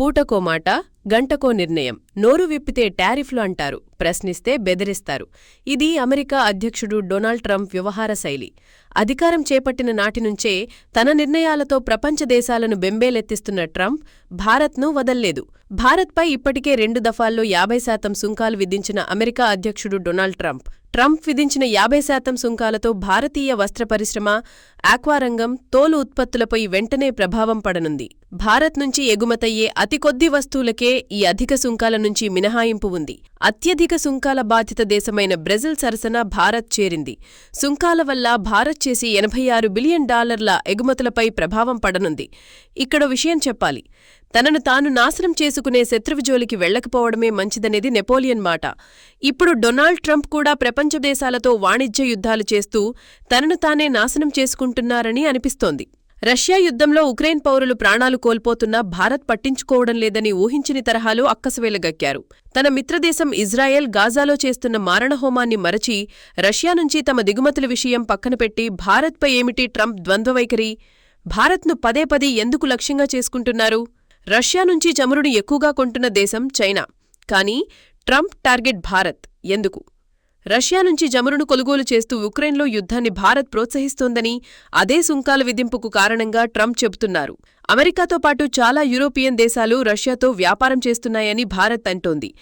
పూటకో మాట గంటకో నిర్ణయం. నోరు విప్పితే టారిఫ్లు అంటారు. ప్రశ్నిస్తే బెదిరిస్తారు. ఇది అమెరికా అధ్యక్షుడు డొనాల్డ్ ట్రంప్ వ్యవహార శైలి. అధికారం చేపట్టిన నాటి నుంచే తన నిర్ణయాలతో ప్రపంచ దేశాలను బెంబేలెత్తిస్తున్న ట్రంప్ భారత్ను వదల్లేదు. భారత్పై ఇప్పటికే రెండు దఫాల్లో యాభై శాతం సుంకాలు విధించిన అమెరికా అధ్యక్షుడు డొనాల్డ్ ట్రంప్. ట్రంప్ విధించిన యాభై శాతం సుంకాలతో భారతీయ వస్త్ర పరిశ్రమ ఆక్వారంగం తోలు ఉత్పత్తులపై వెంటనే ప్రభావం పడనుంది. భారత్ నుంచి ఎగుమతయ్యే అతి కొద్ది వస్తువులకే ఈ అధిక సుంకాల నుంచి మినహాయింపు ఉంది. అత్యధిక సుంకాల బాధిత దేశమైన బ్రెజిల్ సరసన భారత్ చేరింది. సుంకాల వల్ల భారత్ చేసి ఎనభై ఆరు బిలియన్ డాలర్ల ఎగుమతులపై ప్రభావం పడనుంది. ఇక్కడ విషయం చెప్పాలి. తనను తాను నాశనం చేసుకునే శత్రువు జోలికి వెళ్ళకపోవడమే మంచిదనేది నెపోలియన్ మాట. ఇప్పుడు డొనాల్డ్ ట్రంప్ కూడా ప్రపంచ దేశాలతో వాణిజ్య యుద్ధాలు చేస్తూ తనను తానే నాశనం చేసుకుంటూ చేసుకుంటున్నారని అనిపిస్తోంది. రష్యా యుద్ధంలో ఉక్రెయిన్ పౌరులు ప్రాణాలు కోల్పోతున్నా భారత్ పట్టించుకోవడం లేదని ఊహించని తరహాలో అక్కసవేలగక్కారు. తన మిత్రదేశం ఇజ్రాయెల్ గాజాలో చేస్తున్న మారణహోమాన్ని మరచి రష్యా నుంచి తమ దిగుమతుల విషయం పక్కనపెట్టి భారత్పై ఏమిటి ట్రంప్ ద్వంద్వవైఖరి భారత్ను పదే పదే ఎందుకు లక్ష్యంగా చేసుకుంటున్నారు? రష్యా నుంచి చమురుని ఎక్కువగా కొంటున్న దేశం చైనా. కానీ ట్రంప్ టార్గెట్ భారత్. ఎందుకు? రష్యా నుంచి జమురును కొనుగోలు చేస్తూ ఉక్రెయిన్లో యుద్ధాన్ని భారత్ ప్రోత్సహిస్తోందని అదే సుంకాల విధింపుకు కారణంగా ట్రంప్ చెబుతున్నారు. అమెరికాతో పాటు చాలా యూరోపియన్ దేశాలు రష్యాతో వ్యాపారం చేస్తున్నాయని భారత్ అంటోంది.